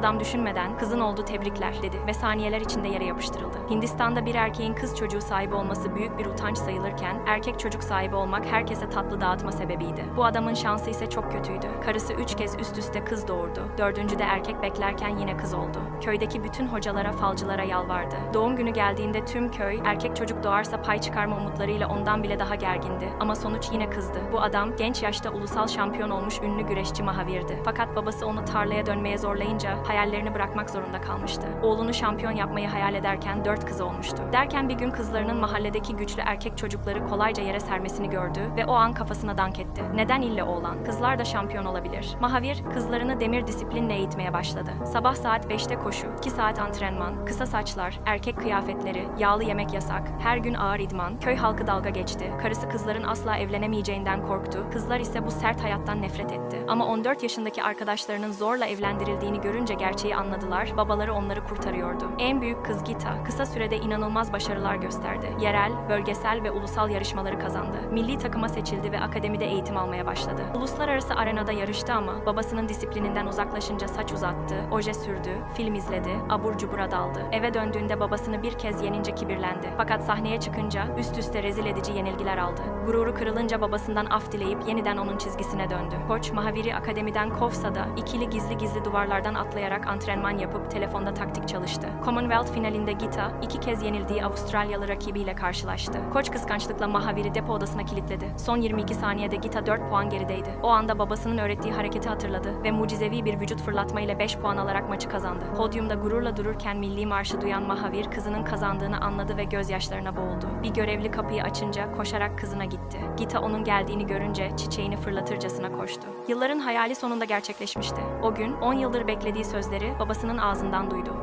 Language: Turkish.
Adam düşünmeden kızın oldu tebrikler dedi ve saniyeler içinde yere yapıştırıldı. Hindistan'da bir erkeğin kız çocuğu sahibi olması büyük bir utanç sayılırken erkek çocuk sahibi olmak herkese tatlı dağıtma sebebiydi. Bu adamın şansı ise çok kötüydü. Karısı üç kez üst üste kız doğurdu. Dördüncüde erkek beklerken yine kız oldu. Köydeki bütün hocalara, falcılara yalvardı. Doğum günü geldiğinde tüm köy erkek çocuk doğarsa pay çıkarma umutlarıyla ondan bile daha gergindi. Ama sonuç yine kızdı. Bu adam genç yaşta ulusal şampiyon olmuş ünlü güreşçi Mahavir'di. Fakat babası onu tarlaya dönmeye zorlayınca hayallerini bırakmak zorunda kalmıştı. Oğlunu şampiyon yapmayı hayal ederken dört kız olmuştu. Derken bir gün kızlarının mahalledeki güçlü erkek çocukları kolayca yere sermesini gördü ve o an kafasına dank etti. Neden ille oğlan? Kızlar da şampiyon olabilir. Mahavir kızlarını demir disiplinle eğitmeye başladı. Sabah saat 5'te koşu, 2 saat antrenman, kısa saçlar, erkek kıyafetleri, yağlı yemek yasak, her gün ağır idman, köy halkı dalga geçti. Karısı kızların asla evlenemeyeceğinden korktu. Kızlar ise bu sert hayattan nefret etti. Ama 14 yaşındaki arkadaşlarının zorla evlendirildiğini görünce gerçeği anladılar. Babaları onları kurtarıyordu. En büyük kız Gita kısa sürede inanılmaz başarılar gösterdi. Yerel, bölgesel ve ulusal yarışmaları kazandı. Milli takıma seçildi ve akademide eğitim almaya başladı. Uluslararası arenada yarıştı ama babasının disiplininden uzaklaşınca saç uzattı, oje sürdü, film izledi, abur cubura daldı. Eve döndüğünde babasını bir kez yenince kibirlendi. Fakat sahneye çıkınca üst üste rezil edici yenilgiler aldı. Gururu kırılınca babasından af dileyip yeniden onun çizgisine döndü. Koç Mahavir'i akademiden kovsa da ikili gizli gizli duvarlardan atlayarak antrenman yapıp telefonda taktik çalıştı. Commonwealth finalinde Gita iki kez yenildiği Avustralyalı rakibiyle karşılaştı. Koç kıskançlıkla Mahavir'i depo odasına kilitledi. Son 22 saniyede Gita 4 puan gerideydi. O anda babasının öğrettiği hareketi hatırladı ve mucizevi bir vücut fırlatmayla 5 puan alarak maçı kazandı. Podyumda gururla dururken milli marşı duyan Mahavir kızının kazandığını anladı ve gözyaşlarına boğuldu. Bir görevli kapıyı açınca koşarak kızına gitti. Gita onun geldiğini görünce çiçeğini fırlatırcasına koştu. Yılların hayali sonunda gerçekleşmişti. O gün 10 yıldır beklediği sözleri babasının ağzından duydu.